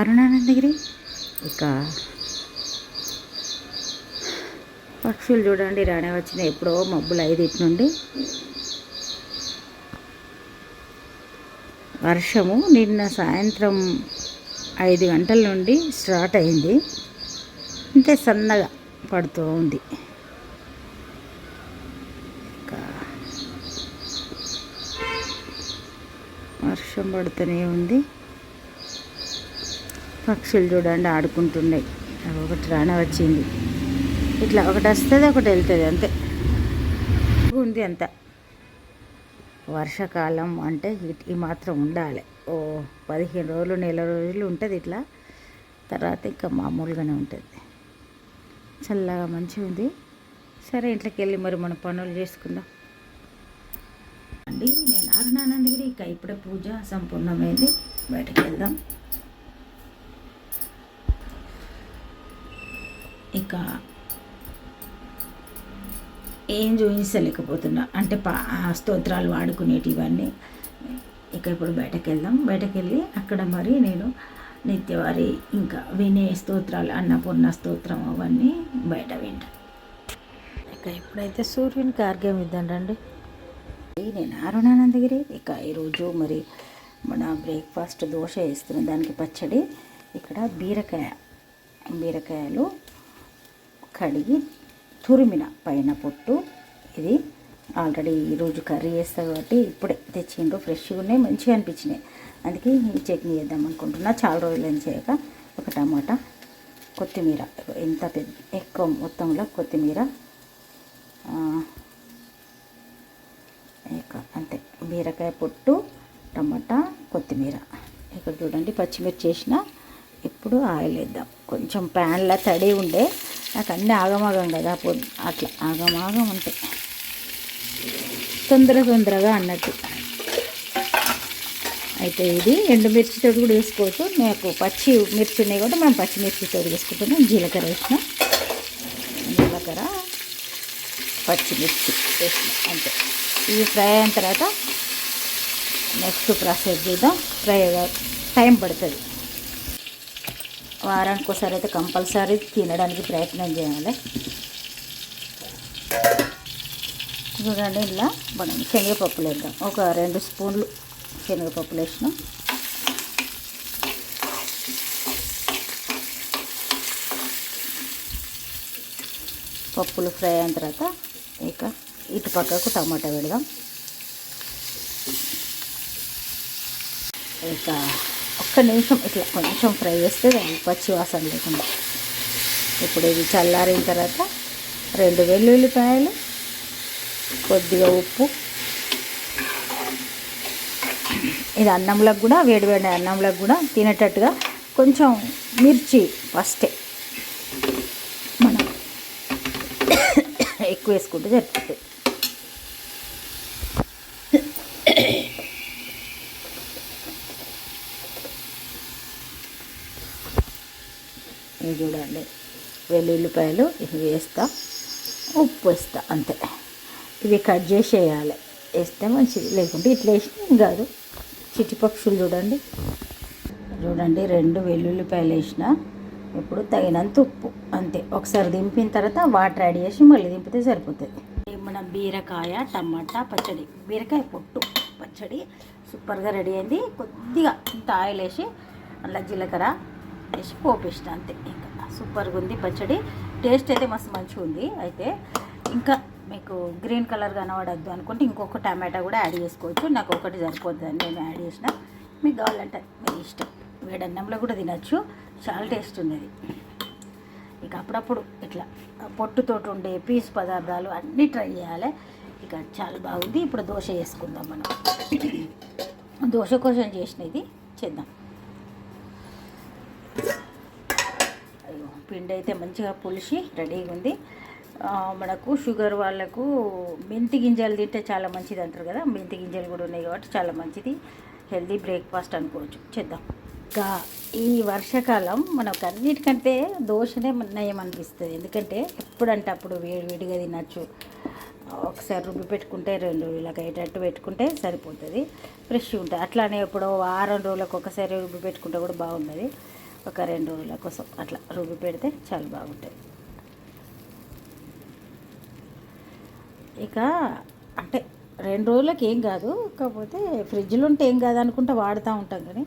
అరుణానందగిరి ఇక పక్షులు చూడండి రానే వచ్చినాయి. ఎప్పుడో మబ్బులు ఐదు నుండి. వర్షము నిన్న సాయంత్రం ఐదు గంటల నుండి స్టార్ట్ అయింది. అంతే సన్నగా పడుతూ ఉంది. ఇంకా వర్షం పడుతూనే ఉంది. పక్షులు చూడండి ఆడుకుంటున్నాయి. అవి ఒకటి రాన వచ్చింది. ఇట్లా ఒకటి వస్తుంది ఒకటి వెళ్తుంది అంతే. ఉంది అంత. వర్షాకాలం అంటే ఇట్- ఈ మాత్రం ఉండాలి. ఓ పదిహేను రోజులు నెల రోజులు ఉంటుంది ఇట్లా. తర్వాత ఇంకా మామూలుగానే ఉంటుంది. చల్లగా మంచిగా ఉంది. సరే ఇంట్లోకి వెళ్ళి మరి మన పనులు చేసుకుందాం. అండి నేను అరుణానందగిరి ఇక ఇప్పుడే పూజ సంపూర్ణమైంది. బయటకు వెళ్దాం. ఇక ఏం చూపించలేకపోతున్నా. అంటే పా ఆ స్తోత్రాలు వాడుకునేటివన్నీ ఇక ఇప్పుడు బయటకు వెళ్దాం బయటకు వెళ్ళి అక్కడ మరి నేను నిత్యవారి ఇంకా వినే స్తోత్రాలు అన్నపూర్ణ స్తోత్రం అవన్నీ బయట వింటా. ఇక ఇప్పుడైతే సూర్యునికి ఆర్గ్యం ఇద్దాండి నేను అరుణానందగిరి. ఇక ఈరోజు మరి మన బ్రేక్ఫాస్ట్ దోశ వేస్తున్నాం దానికి పచ్చడి. ఇక్కడ బీరకాయ బీరకాయలు కడిగి తురిమిన పైన పొట్టు. ఇది ఆల్రెడీ ఈరోజు కర్రీ చేస్తా కాబట్టి ఇప్పుడే తెచ్చిండ్రు ఫ్రెష్గా ఉన్నాయి మంచిగా అనిపించినాయి. అందుకే ఈ చట్నీ చేద్దాం అనుకుంటున్నా. చాలా రోజులు ఏం చేయక ఒక టమాటా కొత్తిమీర. ఎంత పెద్ద ఎక్కువ మొత్తంలో కొత్తిమీర అంతే. బీరకాయ పొట్టు టమాటా కొత్తిమీర. ఇక్కడ చూడండి పచ్చిమిర్చి చేసిన ఇప్పుడు ఆయిల్ వేద్దాం. కొంచెం ప్యాన్లో తడి ఉండే నాకు అన్నీ ఆగమాగం కదా పొద్దు అట్లా ఆగమాగం ఉంటాయి తొందర తొందరగా అన్నట్టు. అయితే ఇది ఎండుమిర్చితో కూడా వేసుకోవచ్చు. నాకు పచ్చి మిర్చి ఉన్నాయి కూడా మేము పచ్చిమిర్చితో వేసుకుంటున్నాం. జీలకర్ర వేసిన. జీలకర్ర పచ్చిమిర్చి వేసిన. అంతే. ఇవి ఫ్రై అయిన తర్వాత నెక్స్ట్ ప్రాసెస్ చేద్దాం. ఫ్రై టైం పడుతుంది. వారానికి ఒకసారి అయితే కంపల్సరీ తినడానికి ప్రయత్నం చేయాలి. చూడండి ఇలా మనం శనగపప్పులు వేద్దాం. ఒక రెండు స్పూన్లు శనగపప్పులు వేసినాం. పప్పులు ఫ్రై అయిన తర్వాత ఇక ఇటు పక్కకు టమాటా పెడదాం. ఇక ఒక్క నిమిషం ఇట్లా కొంచెం ఫ్రై చేస్తే పచ్చి వాసన లేకుండా. ఇప్పుడు ఇది చల్లారిన తర్వాత రెండు వెల్లుల్లిపాయలు కొద్దిగా ఉప్పు. ఇది అన్నంలకు కూడా వేడివేడి అన్నంలకు కూడా తినేటట్టుగా కొంచెం మిర్చి ఫస్టే. మనం ఎక్కువ వేసుకుంటే సరిపోతుంది ఇవి చూడండి వెల్లుల్లిపాయలు ఇవి వేస్తా ఉప్పు వేస్తా అంతే. ఇవి కట్ చేసేయాలి. వేస్తే మంచిది. లేకుంటే ఇట్లా వేసినా ఏం కాదు. చిట్టి పక్షులు చూడండి. చూడండి రెండు వెల్లుల్లిపాయలు వేసిన ఇప్పుడు తగినంత ఉప్పు. అంతే. ఒకసారి దింపిన తర్వాత వాటర్ యాడ్ చేసి మళ్ళీ దింపితే సరిపోతుంది. మన బీరకాయ టమాటా పచ్చడి. బీరకాయ పొట్టు పచ్చడి సూపర్గా రెడీ అయింది. కొద్దిగా ఇంత ఆయిల్ వేసి అలా జీలకర్ర వేసి పోపేసిన అంతే. ఇంకా సూపర్గా ఉంది పచ్చడి. టేస్ట్ అయితే మస్తు మంచిగా ఉంది అయితే ఇంకా మీకు గ్రీన్ కలర్ కనబడద్దు అనుకుంటే ఇంకొక టమాటా కూడా యాడ్ చేసుకోవచ్చు. నాకు ఒకటి సరిపోతుంది నేను యాడ్ చేసిన. మీకు కావాలంటే మీ ఇష్టం. వేడన్నంలో కూడా తినచ్చు. చాలా టేస్ట్ ఉంది ఇక అప్పుడప్పుడు ఇట్లా పొట్టుతోటి ఉండే పీస్ పదార్థాలు అన్నీ ట్రై చేయాలి. ఇక చాలా బాగుంది. ఇప్పుడు దోశ వేసుకుందాం మనం. దోశ కోసం చేసిన ఇది చేద్దాం. పిండి అయితే మంచిగా పులిసి రెడీగా ఉంది. మనకు షుగర్ వాళ్ళకు మెంతి గింజలు తింటే చాలా మంచిది అంటారు కదా. మెంతి గింజలు కూడా ఉన్నాయి కాబట్టి చాలా మంచిది. హెల్దీ బ్రేక్ఫాస్ట్ అనుకోవచ్చు. చేద్దాం. ఇంకా ఈ వర్షాకాలం మనకు అన్నిటికంటే దోశనే నయం అనిపిస్తుంది. ఎందుకంటే ఎప్పుడంటే అప్పుడు వేడి వేడిగా తినచ్చు. ఒకసారి రుబ్బి పెట్టుకుంటే రెండు రోజులకు అయ్యేటట్టు పెట్టుకుంటే సరిపోతుంది. ఫ్రెష్ ఉంటుంది. అట్లానే ఎప్పుడో వారం రోజులకు ఒకసారి రుబ్బి పెట్టుకుంటే కూడా బాగున్నది ఒక రెండు రోజుల కోసం అట్లా రుబ్బి పెడితే చాలా బాగుంటుంది ఇక అంటే రెండు రోజులకి ఏం కాదు కాకపోతే ఫ్రిడ్జ్లో ఉంటే ఏం కాదు అనుకుంటా వాడుతూ ఉంటాం కానీ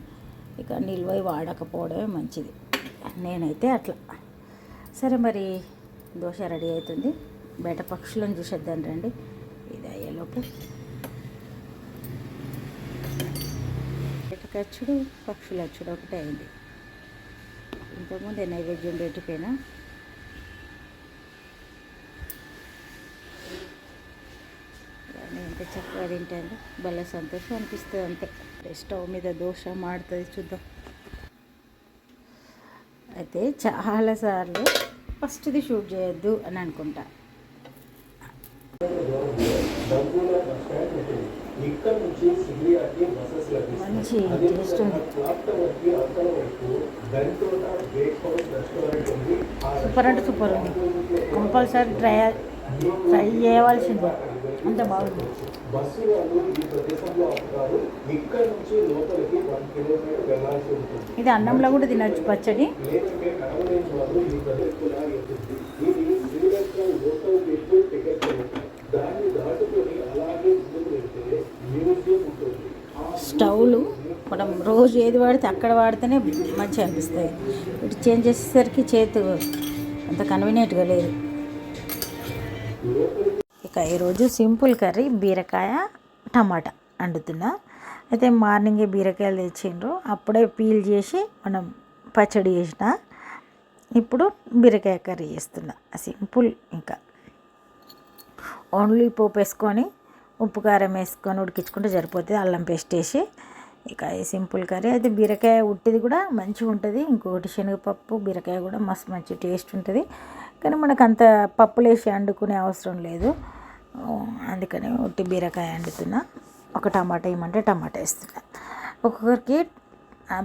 ఇక నిల్వై వాడకపోవడమే మంచిది. నేనైతే అట్లా. సరే మరి దోశ రెడీ అవుతుంది. బయట పక్షులను చూసేద్దాం రండి. ఇది అయ్యేలోపు బయటకు వచ్చుడు పక్షులు వచ్చుడు ఒకటే అయింది. ఇంతకుముందే నైవేద్యం పెట్టిపోయినా ఎంత చక్కగా తింటాను భలే సంతోషం అనిపిస్తుంది అంతే. స్టవ్ మీద దోశ మాడుతుంది చూద్దాం. అయితే చాలాసార్లు ఫస్ట్ది షూట్ చేయొద్దు అని అనుకుంటా. మంచి టేస్ట్ ఉంది. సూపర్ అంటే సూపర్ ఉంది. కంపల్సరీ ట్రై ట్రై చేయవలసిందే. అంత బాగుంది. ఇది అన్నంలో కూడా తినచ్చు పచ్చడి. రోజు ఏది వాడితే అక్కడ వాడితేనే మంచిగా అనిపిస్తాయి. ఇటు చేంజ్ చేసేసరికి చేతు అంత కన్వీనియంట్గా లేదు. ఇక ఈరోజు సింపుల్ కర్రీ బీరకాయ టమాటా వండుతున్నా అయితే మార్నింగే బీరకాయలు తెచ్చిండ్రు. అప్పుడే పీల్ చేసి మనం పచ్చడి చేసిన. ఇప్పుడు బీరకాయ కర్రీ చేస్తున్నా. సింపుల్ ఇంకా. ఓన్లీ పోపు వేసుకొని ఉప్పు కారం వేసుకొని ఉడికించుకుంటే సరిపోతుంది. అల్లం పేస్ట్ వేసి ఇక సింపుల్ కర్రీ. అయితే బీరకాయ ఉట్టిది కూడా మంచిగా ఉంటుంది. ఇంకొకటి శనగపప్పు బీరకాయ కూడా మస్తు మంచి టేస్ట్ ఉంటుంది. కానీ మనకు అంత పప్పులు వేసి వండుకునే అవసరం లేదు. అందుకని ఉట్టి బీరకాయ వండుతున్నా ఒక టమాటా ఇవ్వమంటే టమాటా వేస్తున్నా. ఒక్కొక్కరికి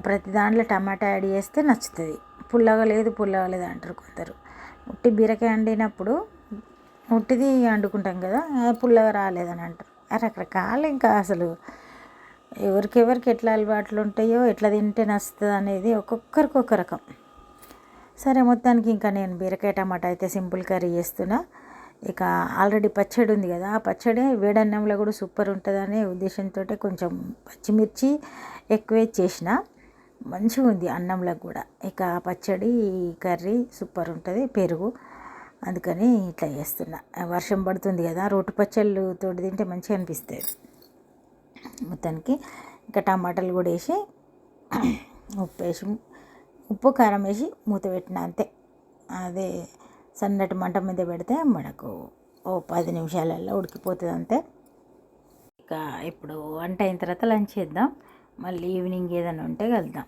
ప్రతి దాంట్లో టమాటా యాడ్ చేస్తే నచ్చుతుంది. పుల్లగా లేదు పుల్లగా లేదు అంటారు కొందరు. ఉట్టి బీరకాయ వండినప్పుడు ఉట్టిది వండుకుంటాం కదా పుల్లగా రాలేదని అంటారు. రకరకాలు రకరకాల ఇంకా అసలు ఎవరికెవరికి ఎట్లా అలవాట్లు ఉంటాయో ఎట్లా తింటే నచ్చుతుంది అనేది ఒక్కొక్కరికి ఒక రకం. సరే మొత్తానికి ఇంకా నేను బీరకాయ టమాటా అయితే సింపుల్ కర్రీ చేస్తున్నా. ఇక ఆల్రెడీ పచ్చడి ఉంది కదా ఆ పచ్చడి వేడన్నంలో కూడా సూపర్ ఉంటుందనే ఉద్దేశంతో కొంచెం పచ్చిమిర్చి ఎక్కువే చేసిన మంచిగా ఉంది అన్నంలో కూడా. ఇక ఆ పచ్చడి కర్రీ సూపర్ ఉంటుంది పెరుగు అందుకని ఇట్లా చేస్తున్నా. వర్షం పడుతుంది కదా రోటి పచ్చళ్ళు తోటి తింటే మంచిగా అనిపిస్తుంది. మొత్తానికి ఇంకా టమాటాలు కూడా వేసి ఉప్పు వేసి ఉప్పు కారం వేసి మూత పెట్టిన అంతే. అదే సన్నటి మంట మీద పెడితే మనకు ఓ పది నిమిషాలలో ఉడికిపోతుంది అంతే. ఇక ఇప్పుడు వంట అయిన తర్వాత లంచ్ చేద్దాం. మళ్ళీ ఈవినింగ్ ఏదైనా ఉంటే కలుద్దాం.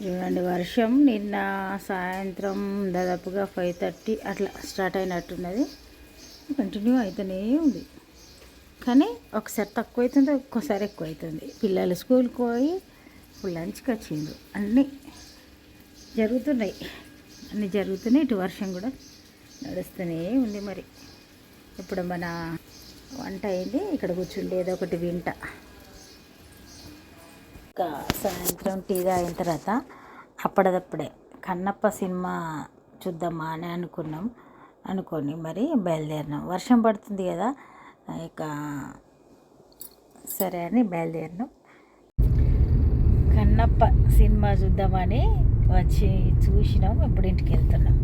చూడండి వర్షం నిన్న సాయంత్రం దాదాపుగా ఫైవ్ థర్టీ అట్లా స్టార్ట్ అయినట్టున్నది. కంటిన్యూ అవుతూనే ఉంది. కానీ ఒకసారి తక్కువ అవుతుంది ఒక్కోసారి ఎక్కువ అవుతుంది పిల్లలు స్కూల్కి పోయి ఇప్పుడు లంచ్కి వచ్చిండ్రు. అన్నీ జరుగుతున్నాయి. అన్నీ జరుగుతున్నాయి. ఇటు వర్షం కూడా నడుస్తూనే ఉంది మరి. ఇప్పుడు మన వంట అయింది. ఇక్కడ కూర్చుండి ఏదో ఒకటి వింట. ఇంకా సాయంత్రం టీ తాగిన తర్వాత అప్పటిదప్పుడే కన్నప్ప సినిమా చూద్దామా అని అనుకున్నాం. అనుకొని మరి బయలుదేరినాం. వర్షం పడుతుంది కదా. ఇక సరే అని బయలుదేరినాం. కన్నప్ప సినిమా చూద్దామని వచ్చి చూసినాం ఇప్పుడు ఇంటికి వెళ్తున్నాం.